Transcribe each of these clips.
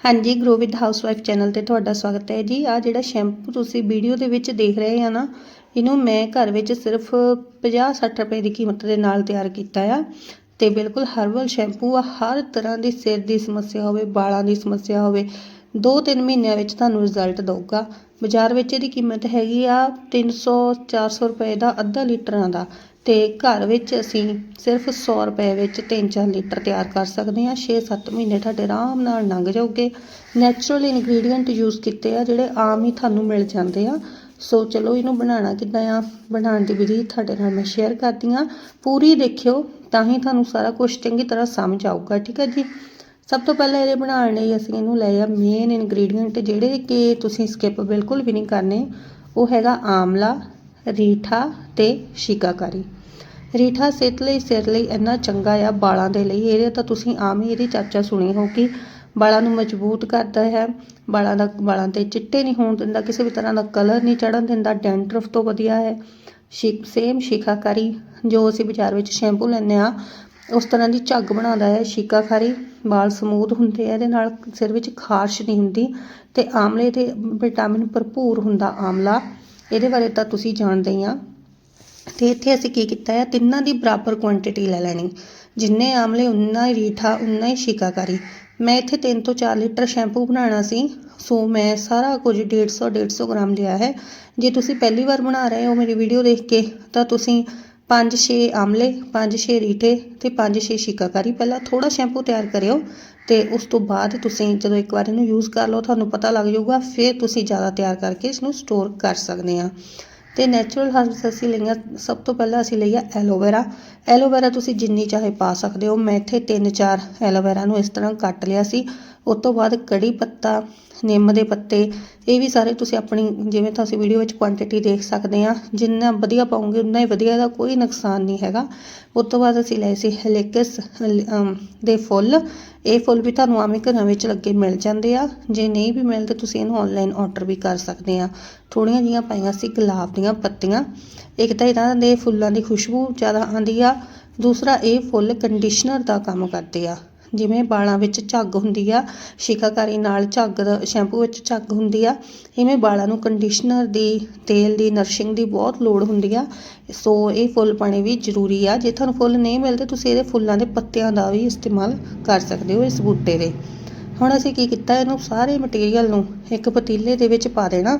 ਹਾਂਜੀ grow with housewife channel ਤੇ ਤੁਹਾਡਾ ਸਵਾਗਤ ਹੈ ਜੀ। ਆ ਜਿਹੜਾ ਸ਼ੈਂਪੂ ਤੁਸੀਂ ਵੀਡੀਓ ਦੇ ਵਿੱਚ ਦੇਖ ਰਹੇ ਆ ਨਾ, ਇਹਨੂੰ ਮੈਂ ਘਰ ਵਿੱਚ ਸਿਰਫ 50-60 ਰੁਪਏ ਦੀ ਕੀਮਤ ਦੇ ਨਾਲ ਤਿਆਰ ਕੀਤਾ ਆ। ਤੇ ਬਿਲਕੁਲ ਹਰਬਲ ਸ਼ੈਂਪੂ ਆ, ਹਰ ਤਰ੍ਹਾਂ ਦੀ ਸਿਰ ਦੀ ਸਮੱਸਿਆ ਹੋਵੇ, ਵਾਲਾਂ ਦੀ ਸਮੱਸਿਆ ਹੋਵੇ 2-3 ਮਹੀਨਿਆਂ ਵਿੱਚ ਤੁਹਾਨੂੰ ਰਿਜ਼ਲਟ ਦਊਗਾ। ਬਾਜ਼ਾਰ ਵਿੱਚ ਇਹਦੀ ਕੀਮਤ ਹੈਗੀ ਆ 300-400 ਰੁਪਏ ਦਾ, ਅੱਧਾ ਲੀਟਰਾਂ ਦਾ। ਅਤੇ ਘਰ ਵਿੱਚ ਅਸੀਂ ਸਿਰਫ ਸੌ ਰੁਪਏ ਵਿੱਚ 3-4 ਲੀਟਰ ਤਿਆਰ ਕਰ ਸਕਦੇ ਹਾਂ। 6-7 ਮਹੀਨੇ ਤੁਹਾਡੇ ਆਰਾਮ ਨਾਲ ਲੰਘ ਜਾਓਗੇ। ਨੈਚੁਰਲ ਇਨਗਰੀਡੀਅੰਟ ਯੂਜ਼ ਕੀਤੇ ਆ, ਜਿਹੜੇ ਆਮ ਹੀ ਤੁਹਾਨੂੰ ਮਿਲ ਜਾਂਦੇ ਆ। ਸੋ ਚਲੋ ਇਹਨੂੰ ਬਣਾਉਣਾ ਕਿੱਦਾਂ ਆ? ਬਣਾਉਣ ਦੀ ਵਿਧੀ ਤੁਹਾਡੇ ਨਾਲ ਮੈਂ ਸ਼ੇਅਰ ਕਰਦੀ ਆ ਪੂਰੀ ਦੇਖਿਓ, ਤਾਂ ਹੀ ਤੁਹਾਨੂੰ ਸਾਰਾ ਕੁਝ ਚੰਗੀ ਤਰ੍ਹਾਂ ਸਮਝ ਆਊਗਾ, ਠੀਕ ਹੈ ਜੀ? ਸਭ ਤੋਂ ਪਹਿਲਾਂ ਇਹਦੇ ਬਣਾਉਣ ਲਈ ਅਸੀਂ ਇਹਨੂੰ ਲਏ ਆ ਮੇਨ ਇਨਗਰੀਡੀਅੰਟ ਜਿਹੜੇ ਕਿ ਤੁਸੀਂ ਸਕਿਪ ਬਿਲਕੁਲ ਵੀ ਨਹੀਂ ਕਰਨੇ। ਉਹ ਹੈਗਾ ਆਮਲਾ, ਰੀਠਾ ਤੇ ਸ਼ਿਕਾਕਾਰੀ। ਰੀਠਾ ਸਿਹਤ ਲਈ ਸਿਰ ਲਈ ਇੰਨਾ ਚੰਗਾ ਆ ਵਾਲਾਂ ਦੇ ਲਈ। ਇਹਦੇ ਤਾਂ ਤੁਸੀਂ ਆਮ ਹੀ ਇਹਦੀ ਚਰਚਾ ਸੁਣੀ ਹੋਊਗੀ। ਵਾਲਾਂ ਨੂੰ ਮਜ਼ਬੂਤ ਕਰਦਾ ਹੈ। ਵਾਲਾਂ ਦਾ ਵਾਲਾਂ ਤੇ ਚਿੱਟੇ ਨਹੀਂ ਹੋਣ ਦਿੰਦਾ, ਕਿਸੇ ਵੀ ਤਰ੍ਹਾਂ ਦਾ ਕਲਰ ਨਹੀਂ ਚੜਨ ਦਿੰਦਾ। ਡੈਂਡਰਫ ਤੋਂ ਵਧੀਆ ਹੈ। ਸ਼ਿਕ ਸੇਮ ਸ਼ਿਕਾਕਾਰੀ ਜੋ ਅਸੀਂ ਬਾਜ਼ਾਰ ਵਿੱਚ ਸ਼ੈਂਪੂ ਲੈਂਦੇ ਆ ਉਸ ਤਰ੍ਹਾਂ ਦੀ ਝੱਗ ਬਣਾਉਂਦਾ ਹੈ। ਸ਼ਿਕਾਕਾਰੀ ਵਾਲ ਸਮੂਥ ਹੁੰਦੇ ਆ, ਇਹਦੇ ਨਾਲ ਸਿਰ ਵਿੱਚ ਖਾਰਸ਼ ਨਹੀਂ ਹੁੰਦੀ ਤੇ ਆਮਲੇ ਦੇ ਵਿਟਾਮਿਨ ਭਰਪੂਰ ਹੁੰਦਾ। ਆਮਲਾ, ਇਹਦੇ ਬਾਰੇ ਤਾਂ ਤੁਸੀਂ ਜਾਣਦੇ ਹੀ ਆ। ਤੇ ਇੱਥੇ ਅਸੀਂ ਕੀ ਕੀਤਾ ਹੈ? ਤਿੰਨਾਂ ਦੀ ਬਰਾਬਰ ਕੁਆਂਟੀਟੀ ਲੈ ਲੈਣੀ। ਜਿੰਨੇ ਆਮਲੇ, ਉਨਾ ਹੀ ਰੀਠਾ, ਉਨਾ ਹੀ ਸ਼ਿਕਾਕਾਰੀ। ਮੈਂ ਇੱਥੇ 3 ਤੋਂ 4 ਲੀਟਰ ਸ਼ੈਂਪੂ ਬਣਾਉਣਾ ਸੀ। ਸੋ ਮੈਂ ਸਾਰਾ ਕੁਝ 150 150 ਗ੍ਰਾਮ ਲਿਆ ਹੈ। ਜੇ ਤੁਸੀਂ ਪਹਿਲੀ ਵਾਰ ਬਣਾ ਰਹੇ ਹੋ ਮੇਰੀ ਵੀਡੀਓ ਦੇਖ ਕੇ, ਤਾਂ ਤੁਸੀਂ 5-6 ਆਮਲੇ 5-6 ਰੀਠੇ ਤੇ 5-6 ਸ਼ਿਕਾਕਾਰੀ ਪਹਿਲਾਂ ਥੋੜਾ ਸ਼ੈਂਪੂ ਤਿਆਰ ਕਰਿਓ ਤੇ ਉਸ ਤੋਂ ਬਾਅਦ ਤੁਸੀਂ ਜਦੋਂ ਇੱਕ ਵਾਰ ਇਹਨੂੰ ਯੂਜ਼ ਕਰ ਲਓ, ਤੁਹਾਨੂੰ ਪਤਾ ਲੱਗ ਜਾਊਗਾ, ਫਿਰ ਤੁਸੀਂ ਜ਼ਿਆਦਾ ਤਿਆਰ ਕਰਕੇ ਇਸ ਨੂੰ ਸਟੋਰ ਕਰ ਸਕਦੇ ਆ ਤੇ ਨੈਚੁਰਲ ਹਰਬਸ ਅਸੀਂ ਲਈਆਂ, ਸਭ ਤੋਂ ਪਹਿਲਾਂ ਅਸੀਂ ਲਈਆ ਐਲੋਵੇਰਾ। ਐਲੋਵੇਰਾ ਤੁਸੀਂ ਜਿੰਨੀ ਚਾਹੇ ਪਾ ਸਕਦੇ ਹੋ। ਮੈਂ ਇੱਥੇ 3-4 ਐਲੋਵੇਰਾ ਨੂੰ ਇਸ ਤਰ੍ਹਾਂ ਕੱਟ ਲਿਆ ਸੀ। ਉਸ ਤੋਂ ਬਾਅਦ ਕੜੀ ਪੱਤਾ, ਨਿੰਮ ਦੇ ਪੱਤੇ, ਇਹ ਵੀ ਸਾਰੇ ਤੁਸੀਂ ਆਪਣੀ ਜਿਵੇਂ ਤੁਸੀਂ ਵੀਡੀਓ ਵਿੱਚ ਕੁਆਂਟੀਟੀ ਦੇਖ ਸਕਦੇ ਆ ਜਿੰਨਾ ਵਧੀਆ ਪਾਉਂਗੇ ਉਨਾ ਹੀ ਵਧੀਆ ਦਾ ਕੋਈ ਨੁਕਸਾਨ ਨਹੀਂ ਹੈਗਾ। ਉਸ ਤੋਂ ਬਾਅਦ ਅਸੀਂ ਲਏ ਸੀ ਹਲੇਕਸ ਦੇ ਫੁੱਲ। ਇਹ ਫੁੱਲ ਵੀ ਤੁਹਾਨੂੰ ਆਵੇਂ ਘਰਾਂ ਵਿੱਚ ਲੱਗੇ ਮਿਲ ਜਾਂਦੇ ਆ। ਜੇ ਨਹੀਂ ਵੀ ਮਿਲਦੇ, ਤੁਸੀਂ ਇਹਨੂੰ ਆਨਲਾਈਨ ਆਰਡਰ ਵੀ ਕਰ ਸਕਦੇ ਆ। ਥੋੜੀਆਂ ਜੀਆਂ ਪਾਈਆਂ ਸੀ ਗੁਲਾਬ ਦੀਆਂ ਪੱਤੀਆਂ। ਇੱਕ ਤਾਂ ਇਹਨਾਂ ਦੇ ਫੁੱਲਾਂ ਦੀ ਖੁਸ਼ਬੂ ਜ਼ਿਆਦਾ ਆਉਂਦੀ ਆ। ਦੂਸਰਾ, ਇਹ ਫੁੱਲ ਕੰਡੀਸ਼ਨਰ ਦਾ ਕੰਮ ਕਰਦੇ ਆ। ਜਿਵੇਂ ਵਾਲਾਂ ਵਿੱਚ ਝੱਗ ਹੁੰਦੀ ਆ, ਸ਼ਿਕਾਕਾਰੀ ਨਾਲ ਝੱਗ ਦਾ, ਸ਼ੈਂਪੂ ਵਿੱਚ ਝੱਗ ਹੁੰਦੀ ਆ, ਇਵੇਂ ਵਾਲਾਂ ਨੂੰ ਕੰਡੀਸ਼ਨਰ ਦੀ, ਤੇਲ ਦੀ ਨਰਸ਼ਿੰਗ ਦੀ ਬਹੁਤ ਲੋੜ ਹੁੰਦੀ ਆ। ਸੋ ਇਹ ਫੁੱਲ ਪਾਣੀ ਵੀ ਜ਼ਰੂਰੀ ਆ। ਜੇ ਤੁਹਾਨੂੰ ਫੁੱਲ ਨਹੀਂ ਮਿਲਦੇ, ਤੁਸੀਂ ਇਹਦੇ ਫੁੱਲਾਂ ਦੇ ਪੱਤਿਆਂ ਦਾ ਵੀ ਇਸਤੇਮਾਲ ਕਰ ਸਕਦੇ ਹੋ ਇਸ ਬੂਟੇ ਦੇ ਹੁਣ ਅਸੀਂ ਕੀ ਕੀਤਾ, ਇਹਨੂੰ ਸਾਰੇ ਮਟੀਰੀਅਲ ਨੂੰ ਇੱਕ ਪਤੀਲੇ ਦੇ ਵਿੱਚ ਪਾ ਦੇਣਾ।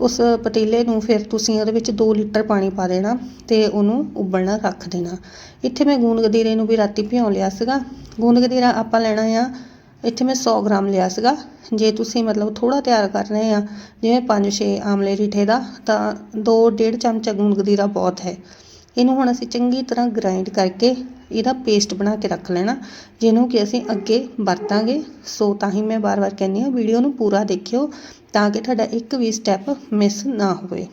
ਉਸ ਪਤੀਲੇ ਨੂੰ ਫਿਰ ਤੁਸੀਂ ਉਹਦੇ ਵਿੱਚ 2 ਲੀਟਰ ਪਾਣੀ ਪਾ ਦੇਣਾ ਤੇ ਉਹਨੂੰ ਉਬਲਣਾ ਰੱਖ ਦੇਣਾ। ਇੱਥੇ ਮੈਂ ਗੂੰਦ ਗਦੀਰੇ ਨੂੰ ਵੀ ਰਾਤੀ ਭਿਉਂ ਲਿਆ ਸੀਗਾ। ਗੂੰਦ ਗਦੀਰਾ ਆਪਾਂ ਲੈਣਾ ਆ, ਇੱਥੇ ਮੈਂ 100 ਗ੍ਰਾਮ ਲਿਆ ਸੀਗਾ। ਜੇ ਤੁਸੀਂ ਮਤਲਬ ਥੋੜਾ ਤਿਆਰ ਕਰ ਰਹੇ ਆ, ਜਿਵੇਂ 5-6 ਆਮਲੇ ਰੀਠੇ ਦਾ, ਤਾਂ 2-1.5 ਚਮਚਾ ਗੂੰਦ ਗਦੀਰਾ ਬਹੁਤ ਹੈ। ਇਹਨੂੰ ਹੁਣ ਅਸੀਂ ਚੰਗੀ ਤਰ੍ਹਾਂ ਗ੍ਰਾਈਂਡ ਕਰਕੇ ਇਹਦਾ ਪੇਸਟ ਬਣਾ ਕੇ ਰੱਖ ਲੈਣਾ, ਜਿਹਨੂੰ ਕਿ ਅਸੀਂ ਅੱਗੇ ਵਰਤਾਂਗੇ। ਸੋ ਤਾਂ ਹੀ ਮੈਂ ਵਾਰ-ਵਾਰ ਕਹਿੰਦੀ ਹਾਂ ਵੀਡੀਓ ਨੂੰ ਪੂਰਾ ਦੇਖਿਓ ਤਾਂ ਕਿ ਤੁਹਾਡਾ ਇੱਕ ਵੀ ਸਟੈਪ ਮਿਸ ਨਾ ਹੋਵੇ।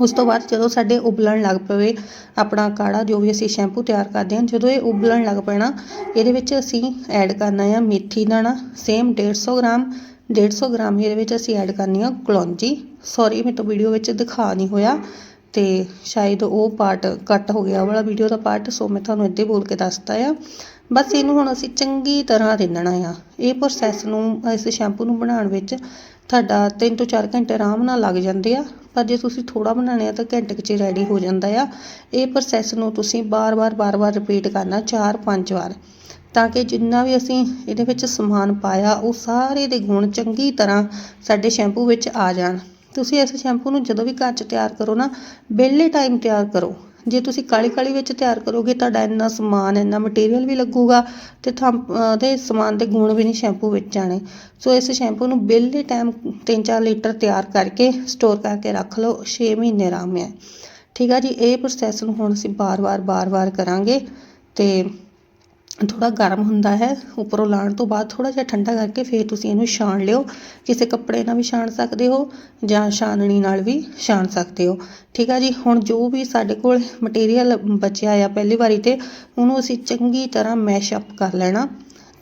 ਉਸ ਤੋਂ ਬਾਅਦ ਜਦੋਂ ਸਾਡੇ ਉਬਲਣ ਲੱਗ ਪਵੇ, ਆਪਣਾ ਕਾੜਾ ਜੋ ਵੀ ਅਸੀਂ ਸ਼ੈਂਪੂ ਤਿਆਰ ਕਰਦੇ ਹਾਂ, ਜਦੋਂ ਇਹ ਉਬਲਣ ਲੱਗ ਪੈਣਾ, ਇਹਦੇ ਵਿੱਚ ਅਸੀਂ ਐਡ ਕਰਨਾ ਆ ਮੇਥੀ ਦਾਣਾ ਸੇਮ 150 ਗ੍ਰਾਮ 150 ਗ੍ਰਾਮ ਇਹਦੇ ਵਿੱਚ ਅਸੀਂ ਐਡ ਕਰਨੀ ਆ ਕਲੌਂਜੀ। ਸੌਰੀ ਮੇਰੇ ਤੋਂ ਵੀਡੀਓ ਵਿੱਚ ਦਿਖਾ ਨਹੀਂ ਹੋਇਆ। ਅਤੇ ਸ਼ਾਇਦ ਉਹ ਪਾਰਟ ਕੱਟ ਹੋ ਗਿਆ ਵਾਲਾ ਵੀਡੀਓ ਦਾ ਪਾਰਟ, ਸੋ ਮੈਂ ਤੁਹਾਨੂੰ ਇੱਦਾਂ ਬੋਲ ਕੇ ਦੱਸਤਾ ਆ। ਬਸ ਇਹਨੂੰ ਹੁਣ ਅਸੀਂ ਚੰਗੀ ਤਰ੍ਹਾਂ ਰਿੰਨਣਾ ਆ। ਇਹ ਪ੍ਰੋਸੈਸ ਨੂੰ, ਇਸ ਸ਼ੈਂਪੂ ਨੂੰ ਬਣਾਉਣ ਵਿੱਚ ਤੁਹਾਡਾ 3 ਤੋਂ 4 ਘੰਟੇ ਆਰਾਮ ਨਾਲ ਲੱਗ ਜਾਂਦੇ ਆ। ਪਰ ਜੇ ਤੁਸੀਂ ਥੋੜਾ ਬਣਾਉਣੇ ਆ ਤਾਂ ਘੰਟੇ ਕੁ 'ਚ ਰੈਡੀ ਹੋ ਜਾਂਦਾ ਆ। ਇਹ ਪ੍ਰੋਸੈਸ ਨੂੰ ਤੁਸੀਂ ਬਾਰ-ਬਾਰ ਬਾਰ-ਬਾਰ ਰਿਪੀਟ ਕਰਨਾ 4-5 ਵਾਰ। ਤਾਂ ਕਿ ਜਿੰਨਾ ਵੀ ਅਸੀਂ ਇਹਦੇ ਵਿੱਚ ਸਮਾਨ ਪਾਇਆ, ਉਹ ਸਾਰੇ ਦੇ ਗੁਣ ਚੰਗੀ ਤਰ੍ਹਾਂ ਸਾਡੇ ਸ਼ੈਂਪੂ ਵਿੱਚ ਆ ਜਾਣ। ਤੁਸੀਂ ਇਸ ਸ਼ੈਂਪੂ ਨੂੰ ਜਦੋਂ ਵੀ ਘਰ 'ਚ ਤਿਆਰ ਕਰੋ ਨਾ, ਵਿਹਲੇ ਟਾਈਮ ਤਿਆਰ ਕਰੋ। ਜੇ ਤੁਸੀਂ ਕਾਲੀ ਕਾਲੀ ਵਿੱਚ ਤਿਆਰ ਕਰੋਗੇ, ਤੁਹਾਡਾ ਇੰਨਾ ਸਮਾਨ, ਇੰਨਾ ਮਟੀਰੀਅਲ ਵੀ ਲੱਗੂਗਾ ਤੇ ਉਹਦੇ ਸਮਾਨ ਦੇ ਗੁਣ ਵੀ ਨਹੀਂ ਸ਼ੈਂਪੂ ਵਿੱਚ ਜਾਣੇ। ਸੋ ਇਸ ਸ਼ੈਂਪੂ ਨੂੰ ਵਿਹਲੇ ਟਾਈਮ 3-4 ਲੀਟਰ ਤਿਆਰ ਕਰਕੇ ਸਟੋਰ ਕਰਕੇ ਰੱਖ ਲਓ 6 ਮਹੀਨੇ ਆਰਾਮ ਹੈ ਠੀਕ ਆ ਜੀ, ਇਹ ਪ੍ਰੋਸੈਸ ਨੂੰ ਹੁਣ ਅਸੀਂ ਬਾਰ-ਬਾਰ ਬਾਰ-ਬਾਰ ਕਰਾਂਗੇ ਤੇ ਥੋੜ੍ਹਾ ਗਰਮ ਹੁੰਦਾ ਹੈ, ਉੱਪਰੋਂ ਲਾਣ ਤੋਂ ਬਾਅਦ ਥੋੜ੍ਹਾ ਜਿਹਾ ਠੰਡਾ ਕਰਕੇ ਫਿਰ ਤੁਸੀਂ ਇਹਨੂੰ ਛਾਣ ਲਿਓ। ਕਿਸੇ ਕੱਪੜੇ ਨਾਲ ਵੀ ਛਾਣ ਸਕਦੇ ਹੋ ਜਾਂ ਛਾਨਣੀ ਨਾਲ ਵੀ ਛਾਣ ਸਕਦੇ ਹੋ। ਠੀਕ ਆ ਜੀ, ਹੁਣ ਜੋ ਵੀ ਸਾਡੇ ਕੋਲ ਮਟੀਰੀਅਲ ਬਚਿਆ ਆ ਪਹਿਲੀ ਵਾਰੀ ਤੇ, ਉਹਨੂੰ ਅਸੀਂ ਚੰਗੀ ਤਰ੍ਹਾਂ ਮੈਸ਼ ਅਪ ਕਰ ਲੈਣਾ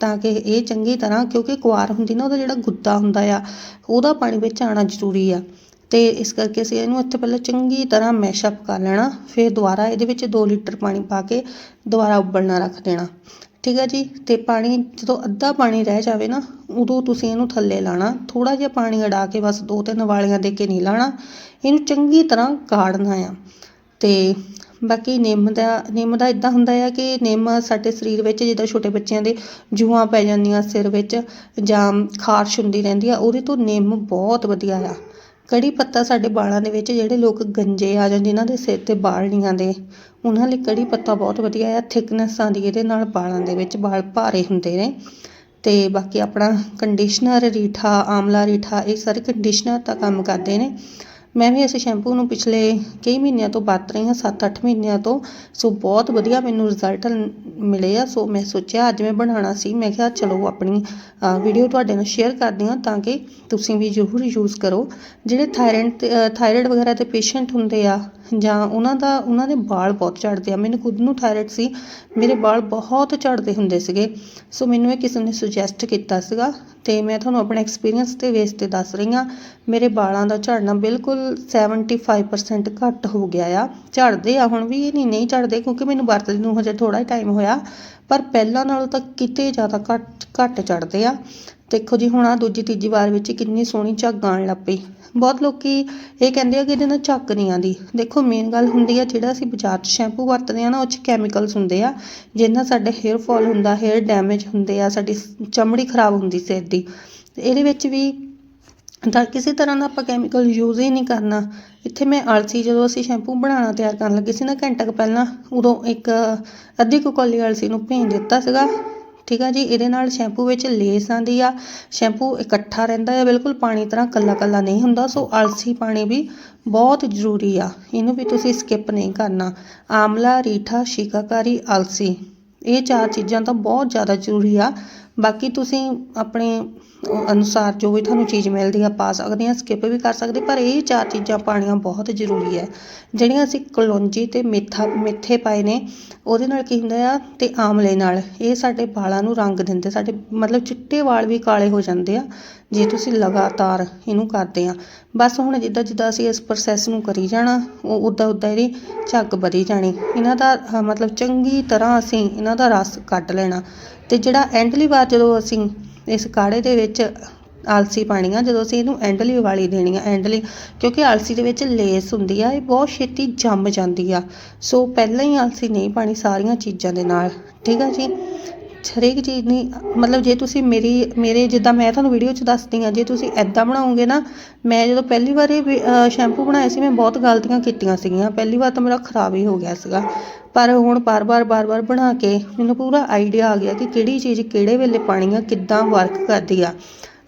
ਤਾਂ ਕਿ ਇਹ ਚੰਗੀ ਤਰ੍ਹਾਂ, ਕਿਉਂਕਿ ਕੁਆਰ ਹੁੰਦੀ ਨਾ, ਉਹਦਾ ਜਿਹੜਾ ਗੁੱਦਾ ਹੁੰਦਾ ਆ, ਉਹਦਾ ਪਾਣੀ ਵਿੱਚ ਆਣਾ ਜ਼ਰੂਰੀ ਆ। ਤੇ ਇਸ ਕਰਕੇ ਅਸੀਂ ਇਹਨੂੰ ਇੱਥੇ ਪਹਿਲਾਂ ਚੰਗੀ ਤਰ੍ਹਾਂ ਮੈਸ਼ਅਪ ਕਰ ਲੈਣਾ, ਫਿਰ ਦੁਬਾਰਾ ਇਹਦੇ ਵਿੱਚ 2 ਲੀਟਰ ਪਾਣੀ ਪਾ ਕੇ ਦੁਬਾਰਾ ਉਬਲਣਾ ਰੱਖ ਦੇਣਾ। ਠੀਕ ਆ ਜੀ? ਅਤੇ ਪਾਣੀ ਜਦੋਂ ਅੱਧਾ ਪਾਣੀ ਰਹਿ ਜਾਵੇ ਨਾ, ਉਦੋਂ ਤੁਸੀਂ ਇਹਨੂੰ ਥੱਲੇ ਲਾਉਣਾ ਥੋੜ੍ਹਾ ਜਿਹਾ ਪਾਣੀ ਅੜਾ ਕੇ ਬਸ ਦੋ ਤਿੰਨ ਵਾਲੀਆਂ ਦੇ ਕੇ ਨਹੀਂ ਲਾਉਣਾ ਇਹਨੂੰ ਚੰਗੀ ਤਰ੍ਹਾਂ ਗਾੜਨਾ ਆ। ਅਤੇ ਬਾਕੀ ਨਿੰਮ ਦਾ ਨਿੰਮ ਦਾ ਇਦਾਂ ਹੁੰਦਾ ਆ ਕਿ ਨਿੰਮ ਸਾਡੇ ਸਰੀਰ ਵਿੱਚ ਜਿੱਦਾਂ ਛੋਟੇ ਬੱਚਿਆਂ ਦੇ ਜੂਆਂ ਪੈ ਜਾਂਦੀਆਂ ਸਿਰ ਵਿੱਚ ਜਾਂ ਖਾਰਸ਼ ਹੁੰਦੀ ਰਹਿੰਦੀ ਆ, ਉਹਦੇ ਤੋਂ ਨਿੰਮ ਬਹੁਤ ਵਧੀਆ ਆ। ਕੜੀ ਪੱਤਾ ਸਾਡੇ ਵਾਲਾਂ ਦੇ ਵਿੱਚ ਜਿਹੜੇ ਲੋਕ ਗੰਜੇ ਆ ਜਾਂ ਜਿਨ੍ਹਾਂ ਦੇ ਸਿਰ ਤੇ ਵਾਲ ਨਹੀਂ ਆਉਂਦੇ, ਉਹਨਾਂ ਲਈ ਕੜੀ ਪੱਤਾ ਬਹੁਤ ਵਧੀਆ ਆ ਥਿਕਨੈਸ ਆਉਂਦੀ ਇਹਦੇ ਨਾਲ ਵਾਲਾਂ ਦੇ ਵਿੱਚ, ਵਾਲ ਭਾਰੇ ਹੁੰਦੇ ਨੇ। ਅਤੇ ਬਾਕੀ ਆਪਣਾ ਕੰਡੀਸ਼ਨਰ ਰੀਠਾ, ਆਮਲਾ ਰੀਠਾ, ਇਹ ਸਾਰੇ ਕੰਡੀਸ਼ਨਰ ਦਾ ਕੰਮ ਕਰਦੇ ਨੇ। ਮੈਂ ਵੀ ਇਸ ਸ਼ੈਂਪੂ ਨੂੰ ਪਿਛਲੇ ਕਈ ਮਹੀਨਿਆਂ ਤੋਂ ਵਰਤ ਰਹੀ ਹਾਂ 7-8 ਮਹੀਨਿਆਂ ਤੋਂ। ਸੋ ਬਹੁਤ ਵਧੀਆ ਮੈਨੂੰ ਰਿਜ਼ਲਟ ਮਿਲੇ ਆ। ਸੋ ਮੈਂ ਸੋਚਿਆ ਅੱਜ ਮੈਂ ਬਣਾਉਣਾ ਸੀ। ਮੈਂ ਕਿਹਾ ਚਲੋ ਆਪਣੀ ਵੀਡੀਓ ਤੁਹਾਡੇ ਨਾਲ ਸ਼ੇਅਰ ਕਰਦੀ ਹਾਂ ਤਾਂ ਕਿ ਤੁਸੀਂ ਵੀ ਜ਼ਰੂਰ ਯੂਜ਼ ਕਰੋ। ਜਿਹੜੇ ਥਾਇਰਾਇਡ ਥਾਇਰਾਇਡ ਵਗੈਰਾ ਦੇ ਪੇਸ਼ੈਂਟ ਹੁੰਦੇ ਆ ਜਾਂ ਉਹਨਾਂ ਦਾ, ਉਹਨਾਂ ਦੇ ਵਾਲ ਬਹੁਤ ਝੜਦੇ ਆ। ਮੈਨੂੰ ਖੁਦ ਨੂੰ ਥਾਇਰਾਇਡ ਸੀ। ਮੇਰੇ ਵਾਲ ਬਹੁਤ ਝੜਦੇ ਹੁੰਦੇ ਸੀਗੇ। ਸੋ ਮੈਨੂੰ ਇਹ ਕਿਸੇ ਨੇ ਸੁਜੈਸਟ ਕੀਤਾ ਸੀਗਾ ਤੇ ਮੈਂ ਤੁਹਾਨੂੰ ਆਪਣਾ ਐਕਸਪੀਰੀਅੰਸ ਦੇ ਬੇਸ ਤੇ ਦੱਸ ਰਹੀ ਹਾਂ। ਮੇਰੇ ਵਾਲਾਂ ਦਾ ਝੜਨਾ ਬਿਲਕੁਲ 75% ਘੱਟ ਹੋ ਗਿਆ ਆ। ਝੜਦੇ ਆ, ਹੁਣ ਵੀ ਇਹ ਨਹੀਂ ਨਹੀਂ ਝੜਦੇ ਕਿਉਂਕਿ ਮੈਨੂੰ ਵਰਤਦੇ ਨੂੰ ਹਜੇ ਥੋੜਾ ਹੀ ਟਾਈਮ ਹੋਇਆ। ਪਰ ਪਹਿਲਾਂ ਨਾਲੋਂ ਤਾਂ ਕਿਤੇ ਜ਼ਿਆਦਾ ਘੱਟ ਘੱਟ ਚੜਦੇ ਆ। ਦੇਖੋ ਜੀ, ਹੁਣ ਆ ਦੂਜੀ, ਤੀਜੀ ਵਾਰ ਵਿੱਚ ਕਿੰਨੀ ਸੋਹਣੀ ਝੱਗ ਆਉਣ ਲੱਗ ਪਈ। ਬਹੁਤ ਲੋਕੀ ਇਹ ਕਹਿੰਦੇ ਆ ਕਿ ਇਹਦੇ ਨਾਲ ਝੱਗ ਨਹੀਂ ਆਉਂਦੀ। ਦੇਖੋ ਮੇਨ ਗੱਲ ਹੁੰਦੀ ਆ ਜਿਹੜਾ ਅਸੀਂ ਬਾਜ਼ਾਰ 'ਚ ਸ਼ੈਂਪੂ ਵਰਤਦੇ ਆ ਨਾ, ਉਹ 'ਚ ਕੈਮੀਕਲਸ ਹੁੰਦੇ ਆ, ਜਿਹਦੇ ਨਾਲ ਸਾਡੇ ਹੇਅਰ ਫਾਲ ਹੁੰਦਾ ਹੇਅਰ ਡੈਮੇਜ ਹੁੰਦੇ ਆ, ਸਾਡੀ ਚਮੜੀ ਖਰਾਬ ਹੁੰਦੀ ਸਿਰ ਦੀ। ਇਹਦੇ ਵਿੱਚ ਵੀ ਤਾਂ ਕਿਸੇ ਤਰ੍ਹਾਂ ਦਾ ਆਪਾਂ ਕੈਮੀਕਲ ਯੂਜ਼ ਹੀ ਨਹੀਂ ਕਰਨਾ। ਇੱਥੇ ਮੈਂ ਅਲਸੀ ਜਦੋਂ ਅਸੀਂ ਸ਼ੈਂਪੂ ਬਣਾਉਣਾ ਤਿਆਰ ਕਰਨ ਲੱਗੇ ਸੀ ਨਾ, ਘੰਟਾ ਕੁ ਪਹਿਲਾਂ ਉਦੋਂ ਇੱਕ ਅੱਧੀ ਕੁ ਕੌਲੀ ਅਲਸੀ ਨੂੰ ਭੇਜ ਦਿੱਤਾ ਸੀਗਾ। ਠੀਕ ਆ ਜੀ, ਇਹਦੇ ਨਾਲ ਸ਼ੈਂਪੂ ਵਿੱਚ ਲੇਸ ਆਉਂਦੀ ਆ ਸ਼ੈਂਪੂ ਇਕੱਠਾ ਰਹਿੰਦਾ ਹੈ ਬਿਲਕੁਲ ਪਾਣੀ ਤਰ੍ਹਾਂ ਕੱਲਾ ਕੱਲਾ ਨਹੀਂ ਹੁੰਦਾ, ਸੋ ਅਲਸੀ ਪਾਣੀ ਵੀ ਬਹੁਤ ਜ਼ਰੂਰੀ ਆ, ਇਹਨੂੰ ਵੀ ਤੁਸੀਂ ਸਕਿਪ ਨਹੀਂ ਕਰਨਾ। ਆਮਲਾ, ਰੀਠਾ, ਸ਼ਿਕਾਕਾਰੀ, ਅਲਸੀ, ਇਹ ਚਾਰ ਚੀਜ਼ਾਂ ਤਾਂ ਬਹੁਤ ਜ਼ਿਆਦਾ ਜ਼ਰੂਰੀ ਆ ਬਾਕੀ ਤੁਸੀਂ ਆਪਣੇ ਅਨੁਸਾਰ ਜੋ ਵੀ ਤੁਹਾਨੂੰ ਚੀਜ਼ ਮਿਲਦੀ ਆ, ਪਾ ਸਕਦੇ ਆ ਸਕਿਪ ਵੀ ਕਰ ਸਕਦੇ, ਪਰ ਇਹ ਚਾਰ ਚੀਜ਼ਾਂ ਪਾਣੀਆਂ ਬਹੁਤ ਜ਼ਰੂਰੀ ਹੈ ਜਿਹੜੀਆਂ ਅਸੀਂ ਕਲੌਂਜੀ ਤੇ ਮੇਥਾ, ਮੇਥੇ ਪਾਏ ਨੇ, ਉਹਦੇ ਨਾਲ ਕੀ ਹੁੰਦਾ ਆ ਤੇ ਆਮਲੇ ਨਾਲ। ਇਹ ਸਾਡੇ ਵਾਲਾਂ ਨੂੰ ਰੰਗ ਦਿੰਦੇ, ਸਾਡੇ ਮਤਲਬ ਚਿੱਟੇ ਵਾਲ ਵੀ ਕਾਲੇ ਹੋ ਜਾਂਦੇ ਆ ਜੇ ਤੁਸੀਂ ਲਗਾਤਾਰ ਇਹਨੂੰ ਕਰਦੇ ਆ, ਬਸ ਹੁਣ ਜਿੱਦਾਂ ਜਿੱਦਾਂ ਅਸੀਂ ਇਸ ਪ੍ਰੋਸੈਸ ਨੂੰ ਕਰੀ ਜਾਣਾ, ਉਹ ਉੱਦਾਂ ਉੱਦਾਂ ਇਹਦੀ ਝੱਗ ਵਧੀ ਜਾਣੀ। ਇਹਨਾਂ ਦਾ ਮਤਲਬ ਚੰਗੀ ਤਰ੍ਹਾਂ ਅਸੀਂ ਇਹਨਾਂ ਦਾ ਰਸ ਕੱਢ ਲੈਣਾ। ਤੇ ਜਿਹੜਾ ਐਂਡਲੀ ਵਾਰ ਜਦੋਂ ਅਸੀਂ ਇਸ ਕਾੜੇ ਦੇ ਵਿੱਚ ਆਲਸੀ ਪਾਣੀ ਆ, ਜਦੋਂ ਅਸੀਂ ਇਹਨੂੰ ਐਂਡਲੀ ਵਾਲੀ ਦੇਣੀ ਆ ਐਂਡਲੀ ਕਿਉਂਕਿ ਆਲਸੀ ਦੇ ਵਿੱਚ ਲੇਸ ਹੁੰਦੀ ਆ, ਇਹ ਬਹੁਤ ਛੇਤੀ ਜੰਮ ਜਾਂਦੀ ਆ। ਸੋ ਪਹਿਲਾਂ ਹੀ ਆਲਸੀ ਨਹੀਂ ਪਾਣੀ ਸਾਰੀਆਂ ਚੀਜ਼ਾਂ ਦੇ ਨਾਲ, ਠੀਕ ਆ ਜੀ? ਹਰੇਕ ਚੀਜ਼ ਨਹੀਂ ਮਤਲਬ ਜੇ ਤੁਸੀਂ ਮੇਰੀ ਮੇਰੇ ਜਿੱਦਾਂ ਮੈਂ ਤੁਹਾਨੂੰ ਵੀਡੀਓ 'ਚ ਦੱਸਦੀ ਆ ਜੇ ਤੁਸੀਂ ਐਦਾਂ ਬਣਾਓਗੇ ਨਾ ਮੈਂ ਜਦੋਂ ਪਹਿਲੀ ਵਾਰ ਵੀ, ਸ਼ੈਂਪੂ ਬਣਾਇਆ ਸੀ ਮੈਂ ਬਹੁਤ ਗਲਤੀਆਂ ਕੀਤੀਆਂ ਸੀਗੀਆਂ। ਪਹਿਲੀ ਵਾਰ ਤਾਂ ਮੇਰਾ ਖਰਾਬ ਹੀ ਹੋ ਗਿਆ ਸੀਗਾ। ਪਰ ਹੁਣ ਬਾਰ-ਬਾਰ ਬਾਰ-ਬਾਰ ਬਣਾ ਕੇ ਮੈਨੂੰ ਪੂਰਾ ਆਈਡੀਆ ਆ ਗਿਆ ਕਿ ਕਿਹੜੀ ਚੀਜ਼ ਕਿਹੜੇ ਵੇਲੇ ਪਾਣੀ ਆ ਕਿੱਦਾਂ ਵਰਕ ਕਰਦੀ ਆ।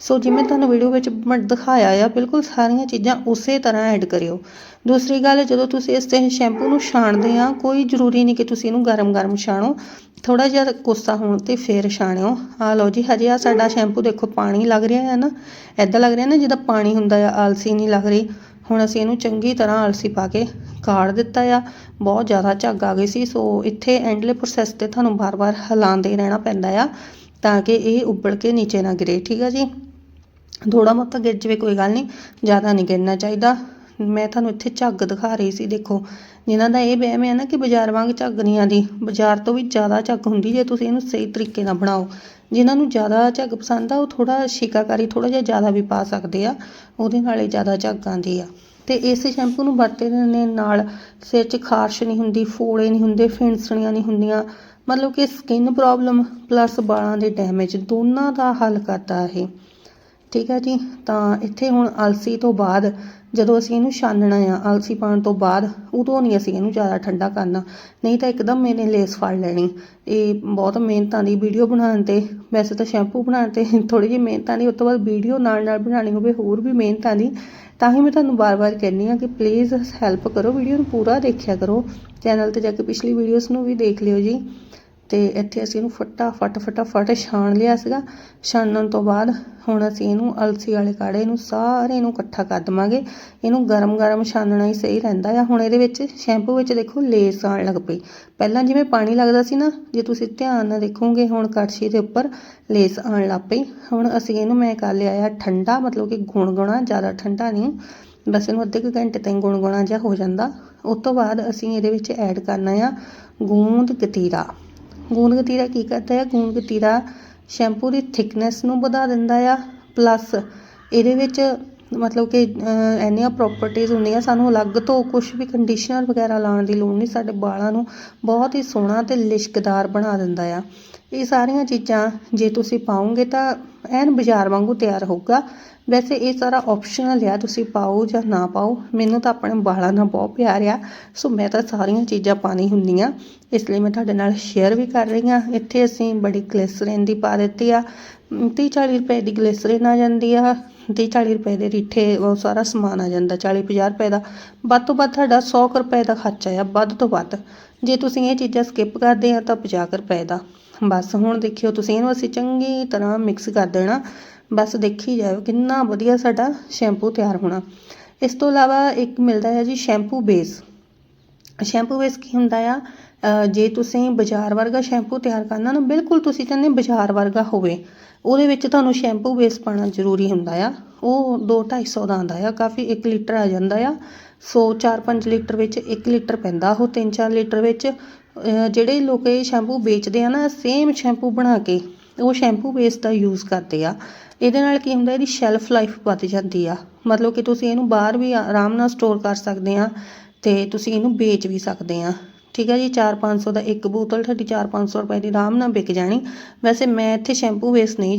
ਸੋ ਜਿਵੇਂ ਤੁਹਾਨੂੰ ਵੀਡੀਓ ਵਿੱਚ ਮੈਂ ਦਿਖਾਇਆ ਆ, ਬਿਲਕੁਲ ਸਾਰੀਆਂ ਚੀਜ਼ਾਂ ਉਸੇ ਤਰ੍ਹਾਂ ਐਡ ਕਰਿਓ। ਦੂਸਰੀ ਗੱਲ, ਜਦੋਂ ਤੁਸੀਂ ਇਸ ਤੇ ਸ਼ੈਂਪੂ ਨੂੰ ਛਾਣਦੇ ਆ, ਕੋਈ ਜ਼ਰੂਰੀ ਨਹੀਂ ਕਿ ਤੁਸੀਂ ਇਹਨੂੰ ਗਰਮ-ਗਰਮ ਛਾਣੋ। ਥੋੜਾ ਜਿਹਾ ਕੋਸਾ ਹੋਣ ਤੇ ਫੇਰ ਛਾਣਿਓ। ਆ ਲਓ ਜੀ, ਹਜੇ ਆ ਸਾਡਾ ਸ਼ੈਂਪੂ ਦੇਖੋ ਪਾਣੀ ਲੱਗ ਰਿਹਾ ਹੈ ਨਾ। ਐਦਾਂ ਲੱਗ ਰਿਹਾ ਨਾ ਜਿੱਦਾਂ ਪਾਣੀ ਹੁੰਦਾ ਆ, ਆਲਸੀ ਨਹੀਂ ਲੱਗ ਰਹੀ। ਹੁਣ ਅਸੀਂ ਇਹਨੂੰ ਚੰਗੀ ਤਰ੍ਹਾਂ ਆਲਸੀ ਪਾ ਕੇ ਕਾੜ ਦਿੱਤਾ ਆ। ਬਹੁਤ ਜ਼ਿਆਦਾ ਝੱਗ ਆ ਗਈ ਸੀ ਸੋ ਇੱਥੇ ਐਂਡਲੇ ਪ੍ਰੋਸੈਸ ਤੇ ਤੁਹਾਨੂੰ ਬਾਰ-ਬਾਰ ਹਿਲਾਉਂਦੇ ਰਹਿਣਾ ਪੈਂਦਾ ਆ, ਤਾਂ ਕਿ ਇਹ ਉੱਬਲ ਕੇ ਨੀਚੇ ਨਾ ਗਿਰੇ, ਠੀਕ ਆ ਜੀ? ਥੋੜ੍ਹਾ ਬਹੁਤਾ ਗਿਰ ਜਾਵੇ, ਕੋਈ ਗੱਲ ਨਹੀਂ, ਜ਼ਿਆਦਾ ਨਹੀਂ ਗਿਰਨਾ ਚਾਹੀਦਾ। ਮੈਂ ਤੁਹਾਨੂੰ ਇੱਥੇ ਝੱਗ ਦਿਖਾ ਰਹੀ ਸੀ, ਦੇਖੋ। ਜਿਨ੍ਹਾਂ ਦਾ ਇਹ ਵਹਿਮ ਹੈ ਨਾ ਕਿ ਬਾਜ਼ਾਰ ਵਾਂਗ ਝੱਗ ਨਹੀਂ ਆਉਂਦੀ ਬਾਜ਼ਾਰ ਤੋਂ ਵੀ ਜ਼ਿਆਦਾ ਝੱਗ ਹੁੰਦੀ ਜੇ ਤੁਸੀਂ ਇਹਨੂੰ ਸਹੀ ਤਰੀਕੇ ਨਾਲ ਬਣਾਓ। ਜਿਨ੍ਹਾਂ ਨੂੰ ਜ਼ਿਆਦਾ ਝੱਗ ਪਸੰਦ ਆ, ਉਹ ਥੋੜ੍ਹਾ ਸ਼ਿਕਾਕਾਰੀ, ਥੋੜ੍ਹਾ ਜਿਹਾ ਜ਼ਿਆਦਾ ਵੀ ਪਾ ਸਕਦੇ ਆ। ਉਹਦੇ ਨਾਲ ਇਹ ਜ਼ਿਆਦਾ ਝੱਗ ਆਉਂਦੀ ਆ। ਤੇ ਇਸ ਸ਼ੈਂਪੂ ਨੂੰ ਵਰਤਣ ਦੇ ਨਾਲ ਸਿਰ 'ਚ ਖਾਰਸ਼ ਨਹੀਂ ਹੁੰਦੀ ਫੋੜੇ ਨਹੀਂ ਹੁੰਦੇ, ਫਿੰਸਣੀਆਂ ਨਹੀਂ ਹੁੰਦੀਆਂ। ਮਤਲਬ ਕਿ ਸਕਿਨ ਪ੍ਰੋਬਲਮ ਪਲੱਸ ਵਾਲਾਂ ਦੇ ਡੈਮੇਜ ਦੋਨਾਂ ਦਾ ਹੱਲ ਕਰਦਾ ਇਹ। ਠੀਕ ਹੈ ਜੀ? ਤਾਂ ਇੱਥੇ ਹੁਣ ਅਲਸੀ ਤੋਂ ਬਾਅਦ ਜਦੋਂ ਅਸੀਂ ਇਹਨੂੰ ਛਾਨਣਾ ਆ, ਅਲਸੀ ਪਾਉਣ ਤੋਂ ਬਾਅਦ ਉਦੋਂ ਨਹੀਂ ਅਸੀਂ ਇਹਨੂੰ ਜ਼ਿਆਦਾ ਠੰਡਾ ਕਰਨਾ। ਨਹੀਂ ਤਾਂ ਇੱਕਦਮ ਮੈਨੇ ਲੇਸ ਫੜ ਲੈਣੀ। ਇਹ ਬਹੁਤ ਮਿਹਨਤਾਂ ਦੀ ਵੀਡੀਓ ਬਣਾਉਣ ਤੇ, ਵੈਸੇ ਤਾਂ ਸ਼ੈਂਪੂ ਬਣਾਉਣ ਤੇ ਥੋੜੀ ਜਿਹੀ ਮਿਹਨਤਾਂ ਦੀ, ਉਸ ਤੋਂ ਬਾਅਦ ਵੀਡੀਓ ਨਾਲ ਨਾਲ ਬਣਾਉਣੀ ਹੋਵੇ ਹੋਰ ਵੀ ਮਿਹਨਤਾਂ ਦੀ, ਤਾਂ ਹੀ ਮੈਂ ਤੁਹਾਨੂੰ ਬਾਰ-ਬਾਰ ਕਹਿੰਦੀ ਆ ਕਿ ਪਲੀਜ਼ ਹੈਲਪ ਕਰੋ, ਵੀਡੀਓ ਨੂੰ ਪੂਰਾ ਦੇਖਿਆ ਕਰੋ। ਚੈਨਲ ਤੇ ਜਾ ਕੇ ਪਿਛਲੀ ਵੀਡੀਓਜ਼ ਨੂੰ ਵੀ ਦੇਖ ਲਿਓ ਜੀ। ਤੇ ਇੱਥੇ ਅਸੀਂ ਇਹਨੂੰ ਫਟਾਫਟ ਫਟਾਫਟ ਛਾਣ ਲਿਆ ਸੀਗਾ। ਛਾਣਨ ਤੋਂ ਬਾਅਦ ਹੁਣ ਅਸੀਂ ਇਹਨੂੰ ਅਲਸੀ ਵਾਲੇ ਕਾੜੇ ਨੂੰ ਸਾਰੇ ਨੂੰ ਇਕੱਠਾ ਕਰ ਦਵਾਂਗੇ। ਇਹਨੂੰ ਗਰਮ-ਗਰਮ ਛਾਨਣਾ ਹੀ ਸਹੀ ਰਹਿੰਦਾ ਆ। ਹੁਣ ਇਹਦੇ ਵਿੱਚ ਸ਼ੈਂਪੂ ਵਿੱਚ ਦੇਖੋ ਲੇਸ ਆਉਣ ਲੱਗ ਪਈ। ਪਹਿਲਾਂ ਜਿਵੇਂ ਪਾਣੀ ਲੱਗਦਾ ਸੀ ਨਾ, ਜੇ ਤੁਸੀਂ ਧਿਆਨ ਨਾਲ ਦੇਖੋਗੇ ਹੁਣ ਕੜਛੀ ਦੇ ਉੱਪਰ ਲੇਸ ਆਉਣ ਲੱਗ ਪਈ। ਹੁਣ ਅਸੀਂ ਇਹਨੂੰ ਮੈਂ ਕਰ ਲਿਆ ਆ ਠੰਡਾ, ਮਤਲਬ ਕਿ ਗੁਣਗੁਣਾ, ਜ਼ਿਆਦਾ ਠੰਡਾ ਨਹੀਂ। ਬਸ ਇਹਨੂੰ ਅੱਧੇ ਕੁ ਘੰਟੇ ਤਾਈਂ ਗੁਣਗੁਣਾ ਜਿਹਾ ਹੋ ਜਾਂਦਾ। ਉਸ ਤੋਂ ਬਾਅਦ ਅਸੀਂ ਇਹਦੇ ਵਿੱਚ ਐਡ ਕਰਨਾ ਆ ਗੂੰਦ ਕਤੀਰਾ। ਗੂੰਦ ਗਤੀਰਾ ਕੀ ਕਰਦਾ ਹੈ ਗੂੰਦ ਗਤੀਰਾ ਸ਼ੈਂਪੂ ਦੀ ਥਿਕਨੈਸ ਨੂੰ ਵਧਾ ਦਿੰਦਾ ਆ ਪਲੱਸ ਇਹਦੇ ਵਿੱਚ ਮਤਲਬ ਕਿ ਇੰਨੀਆਂ ਪ੍ਰੋਪਰਟੀਜ਼ ਹੁੰਦੀਆਂ, ਸਾਨੂੰ ਅਲੱਗ ਤੋਂ ਕੁਝ ਵੀ ਕੰਡੀਸ਼ਨਰ ਵਗੈਰਾ ਲਾਉਣ ਦੀ ਲੋੜ ਨਹੀਂ, ਸਾਡੇ ਵਾਲਾਂ ਨੂੰ ਬਹੁਤ ਹੀ ਸੋਹਣਾ ਅਤੇ ਲਿਸ਼ਕਦਾਰ ਬਣਾ ਦਿੰਦਾ ਆ। ਇਹ ਸਾਰੀਆਂ ਚੀਜ਼ਾਂ ਜੇ ਤੁਸੀਂ ਪਾਓਗੇ ਤਾਂ ਐਨ ਬਾਜ਼ਾਰ ਵਾਂਗੂ ਤਿਆਰ ਹੋਊਗਾ। ਵੈਸੇ ਇਹ ਸਾਰਾ ਆਪਸ਼ਨਲ ਆ, ਤੁਸੀਂ ਪਾਓ ਜਾਂ ਨਾ ਪਾਓ, ਮੈਨੂੰ ਤਾਂ ਆਪਣੇ ਵਾਲਾਂ ਨਾਲ ਬਹੁਤ ਪਿਆਰ ਆ। ਸੋ ਮੈਂ ਤਾਂ ਸਾਰੀਆਂ ਚੀਜ਼ਾਂ ਪਾਣੀ ਹੁੰਦੀਆਂ ਇਸ ਲਈ ਮੈਂ ਤੁਹਾਡੇ ਨਾਲ ਸ਼ੇਅਰ ਵੀ ਕਰ ਰਹੀ ਹਾਂ ਇੱਥੇ ਅਸੀਂ ਬੜੀ ਗਲਿਸਰੀਨ ਦੀ ਪਾ ਦਿੱਤੀ ਆ। 30 40 ਰੁਪਏ ਦੀ ਗਲਿਸਰੀਨ ਆ ਜਾਂਦੀ ਆ। 30 40 ਰੁਪਏ ਦੇ ਰੀਠੇ, ਉਹ ਸਾਰਾ ਸਮਾਨ ਆ ਜਾਂਦਾ 40 50 ਰੁਪਏ ਦਾ। ਵੱਧ ਤੋਂ ਵੱਧ ਤੁਹਾਡਾ 100 ਕੁ ਰੁਪਏ ਦਾ ਖਰਚਾ ਆ, ਵੱਧ ਤੋਂ ਵੱਧ। ਜੇ ਤੁਸੀਂ ਇਹ ਚੀਜ਼ਾਂ ਸਕਿਪ ਕਰਦੇ ਆ ਤਾਂ 50 ਕੁ ਰੁਪਏ ਦਾ ਬਸ ਹੁਣ ਦੇਖਿਓ, ਤੁਸੀਂ ਇਹਨੂੰ ਅਸੀਂ ਚੰਗੀ ਤਰ੍ਹਾਂ ਮਿਕਸ ਕਰ ਦੇਣਾ। ਬਸ ਦੇਖੀ ਜਾਓ ਕਿੰਨਾ ਵਧੀਆ ਸਾਡਾ ਸ਼ੈਂਪੂ ਤਿਆਰ ਹੋਣਾ। ਇਸ ਤੋਂ ਇਲਾਵਾ ਇੱਕ ਮਿਲਦਾ ਹੈ ਜੀ ਸ਼ੈਂਪੂ ਬੇਸ ਸ਼ੈਂਪੂ ਬੇਸ ਕੀ ਹੁੰਦਾ ਆ? ਜੇ ਤੁਸੀਂ ਬਾਜ਼ਾਰ ਵਰਗਾ ਸ਼ੈਂਪੂ ਤਿਆਰ ਕਰਨਾ ਨਾ, ਬਿਲਕੁਲ ਤੁਸੀਂ ਕਹਿੰਦੇ ਬਾਜ਼ਾਰ ਵਰਗਾ ਹੋਵੇ, ਉਹਦੇ ਵਿੱਚ ਤੁਹਾਨੂੰ ਸ਼ੈਂਪੂ ਬੇਸ ਪਾਉਣਾ ਜ਼ਰੂਰੀ ਹੁੰਦਾ ਆ। ਉਹ 2 250 ਦਾ ਆਉਂਦਾ ਆ, ਕਾਫੀ 1 ਲੀਟਰ ਆ ਜਾਂਦਾ ਆ। ਸੋ 4-5 ਲੀਟਰ ਵਿੱਚ 1 ਲੀਟਰ ਪੈਂਦਾ, ਉਹ 3-4 ਲੀਟਰ ਵਿੱਚ ਜਿਹੜੇ ਲੋਕ ਇਹ ਸ਼ੈਂਪੂ ਵੇਚਦੇ ਆ ਨਾ ਸੇਮ ਸ਼ੈਂਪੂ ਬਣਾ ਕੇ, ਉਹ ਸ਼ੈਂਪੂ ਬੇਸ ਦਾ ਯੂਜ਼ ਕਰਦੇ ਆ। ਇਹਦੇ ਨਾਲ ਕੀ ਹੁੰਦਾ, ਇਹਦੀ ਸ਼ੈਲਫ ਲਾਈਫ ਵੱਧ ਜਾਂਦੀ ਆ। ਮਤਲਬ ਕਿ ਤੁਸੀਂ ਇਹਨੂੰ ਬਾਹਰ ਵੀ ਆਰਾਮ ਨਾਲ ਸਟੋਰ ਕਰ ਸਕਦੇ ਆ ਤੇ ਤੁਸੀਂ ਇਹਨੂੰ ਵੇਚ ਵੀ ਸਕਦੇ ਆ। ਠੀਕ ਹੈ ਜੀ 4-500 ਦਾ ਇੱਕ ਬੋਤਲ, ਤੁਹਾਡੀ 4-500 ਰੁਪਏ ਦੀ ਆਰਾਮ ਨਾਲ ਵਿਕ ਜਾਣੀ। ਵੈਸੇ ਮੈਂ ਇੱਥੇ ਸ਼ੈਂਪੂ ਵੇਸਟ ਨਹੀਂ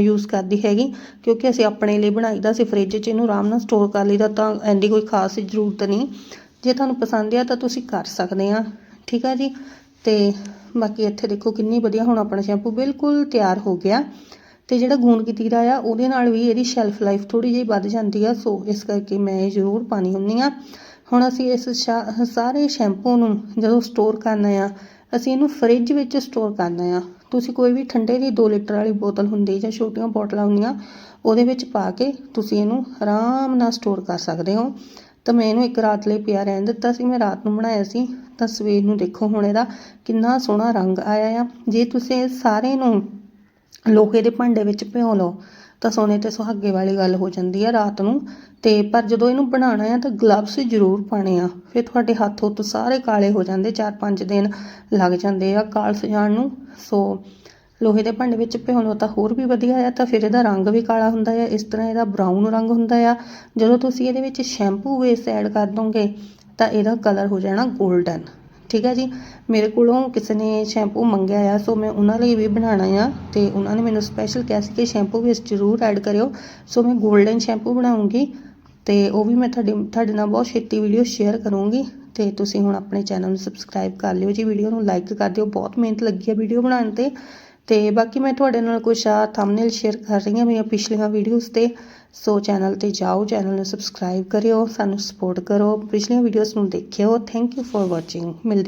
ਯੂਜ਼ ਕਰਦੀ ਹੈਗੀ, ਕਿਉਂਕਿ ਅਸੀਂ ਆਪਣੇ ਲਈ ਬਣਾਈਦਾ ਅਸੀਂ ਫ੍ਰਿਜ 'ਚ, ਇਹਨੂੰ ਆਰਾਮ ਨਾਲ ਸਟੋਰ ਕਰ ਲਈਦਾ, ਤਾਂ ਐਂਦੀ ਕੋਈ ਖਾਸ ਜ਼ਰੂਰਤ ਨਹੀਂ। ਜੇ ਤੁਹਾਨੂੰ ਪਸੰਦ ਆ ਤਾਂ ਤੁਸੀਂ ਕਰ ਸਕਦੇ ਆ, ਠੀਕ ਆ ਜੀ। ਤੇ ਬਾਕੀ ਇੱਥੇ ਦੇਖੋ ਕਿੰਨੀ ਵਧੀਆ ਹੁਣ ਆਪਣਾ ਸ਼ੈਂਪੂ ਬਿਲਕੁਲ ਤਿਆਰ ਹੋ ਗਿਆ। ਤੇ ਜਿਹੜਾ ਗੂੰਦ ਕਤੀਰਾ ਆ, ਉਹਦੇ ਨਾਲ ਵੀ ਇਹਦੀ ਸ਼ੈਲਫ ਲਾਈਫ ਥੋੜੀ ਜਿਹੀ ਵੱਧ ਜਾਂਦੀ ਆ, ਸੋ ਇਸ ਕਰਕੇ ਮੈਂ ਇਹ ਜ਼ਰੂਰ ਪਾਣੀ ਹੁੰਨੀ ਆ। ਹੁਣ ਅਸੀਂ ਇਸ ਸ਼ਾ- ਸਾਰੇ ਸ਼ੈਂਪੂ ਨੂੰ ਜਦੋਂ ਸਟੋਰ ਕਰਨਾ ਆ, ਅਸੀਂ ਇਹਨੂੰ ਫ੍ਰਿਜ ਵਿੱਚ ਸਟੋਰ ਕਰਨਾ ਆ। ਤੁਸੀਂ ਕੋਈ ਵੀ ਠੰਡੇ ਦੀ 2 ਲੀਟਰ ਵਾਲੀ ਬੋਤਲ ਹੁੰਦੀ ਜਾਂ ਛੋਟੀਆਂ ਬੋਤਲਾਂ ਹੁੰਦੀਆਂ, ਉਹਦੇ ਵਿੱਚ ਪਾ ਕੇ ਤੁਸੀਂ ਇਹਨੂੰ ਆਰਾਮ ਨਾਲ ਸਟੋਰ ਕਰ ਸਕਦੇ ਹੋ। ਤਾਂ ਮੈਂ ਇਹਨੂੰ ਇੱਕ ਰਾਤ ਲਈ ਪਿਆ ਰਹਿਣ ਦਿੱਤਾ ਸੀ, ਮੈਂ ਰਾਤ ਨੂੰ ਬਣਾਇਆ ਸੀ। ਤਾਂ ਸਵੇਰ ਨੂੰ ਦੇਖੋ ਹੁਣ ਇਹਦਾ ਕਿੰਨਾ ਸੋਹਣਾ ਰੰਗ ਆਇਆ ਆ। ਜੇ ਤੁਸੀਂ ਇਹ ਸਾਰੇ ਨੂੰ ਲੋਹੇ ਦੇ ਭਾਂਡੇ ਵਿੱਚ ਭਿਓ ਲਓ, ਤਾਂ ਸੋਨੇ ਤੇ ਸੁਹਾਗੇ ਵਾਲੀ ਗੱਲ ਹੋ ਜਾਂਦੀ ਆ ਰਾਤ ਨੂੰ। ਤੇ ਪਰ ਜਦੋਂ ਇਹਨੂੰ ਬਣਾਉਣਾ ਆ ਤਾਂ ਗਲਵਸ ਜ਼ਰੂਰ ਪਾਣੇ ਆ। ਫਿਰ ਤੁਹਾਡੇ ਹੱਥ ਹੁੱਥ ਸਾਰੇ ਕਾਲੇ ਹੋ ਜਾਂਦੇ 4-5 ਦਿਨ ਲੱਗ ਜਾਂਦੇ ਆ ਕਾਲਸ ਜਾਣ ਨੂੰ। ਸੋ ਲੋਹੇ ਦੇ ਭਾਂਡੇ ਵਿੱਚ ਭਿਓ ਲਓ ਤਾਂ ਹੋਰ ਵੀ ਵਧੀਆ ਆ, ਤਾਂ ਫਿਰ ਇਹਦਾ ਰੰਗ ਵੀ ਕਾਲਾ ਹੁੰਦਾ ਆ। ਇਸ ਤਰ੍ਹਾਂ ਇਹਦਾ ਬਰਾਊਨ ਰੰਗ ਹੁੰਦਾ ਆ। ਜਦੋਂ ਤੁਸੀਂ ਇਹਦੇ ਵਿੱਚ ਸ਼ੈਂਪੂ ਵੇਸ ਐਡ ਕਰ ਦੋਗੇ, ਤਾਂ ਇਹਦਾ ਕਲਰ ਹੋ ਜਾਣਾ 골ਡਨ ਠੀਕ ਹੈ ਜੀ? ਮੇਰੇ ਕੋਲੋਂ ਕਿਸੇ ਨੇ ਸ਼ੈਂਪੂ ਮੰਗਿਆ ਆ, ਸੋ ਮੈਂ ਉਹਨਾਂ ਲਈ ਵੀ ਬਣਾਉਣਾ ਆ ਤੇ ਉਹਨਾਂ ਨੇ ਮੈਨੂੰ ਸਪੈਸ਼ਲ ਕਿਹਾ ਸੀ ਕਿ ਸ਼ੈਂਪੂ ਵਿੱਚ ਜ਼ਰੂਰ ਐਡ ਕਰਿਓ। ਸੋ ਮੈਂ 골ਡਨ ਸ਼ੈਂਪੂ ਬਣਾਉਂਗੀ। ਤੇ ਉਹ ਵੀ ਮੈਂ ਤੁਹਾਡੇ ਤੁਹਾਡੇ ਨਾਲ ਬਹੁਤ ਛੇਤੀ ਵੀਡੀਓ ਸ਼ੇਅਰ ਕਰੂੰਗੀ। ਤੇ ਤੁਸੀਂ ਹੁਣ ਆਪਣੇ ਚੈਨਲ ਨੂੰ ਸਬਸਕ੍ਰਾਈਬ ਕਰ ਲਿਓ ਜੀ ਵੀਡੀਓ ਨੂੰ ਲਾਈਕ ਕਰ ਦਿਓ। ਬਹੁਤ ਮਿਹਨਤ ਲੱਗੀ ਹੈ ਵੀਡੀਓ ਬਣਾਉਣ ਤੇ। ਤੇ ਬਾਕੀ ਮੈਂ ਤੁਹਾਡੇ ਨਾਲ ਕੁਝ ਆ ਥੰਬਨੇਲ ਸ਼ੇਅਰ ਕਰ ਰਹੀ ਹਾਂ ਮੇਰੀਆਂ ਪਿਛਲੀਆਂ ਵੀਡੀਓਜ਼ ਤੇ। ਸੋ ਚੈਨਲ ਤੇ ਜਾਓ ਚੈਨਲ ਨੂੰ ਸਬਸਕ੍ਰਾਈਬ ਕਰਿਓ, ਸਾਨੂੰ ਸਪੋਰਟ ਕਰੋ। ਪਿਛਲੀਆਂ ਵੀਡੀਓਜ਼ ਨੂੰ ਦੇਖਿਓ। ਥੈਂਕ ਯੂ ਫॉर ਵਾਚਿੰਗ ਮਿਲਦੇ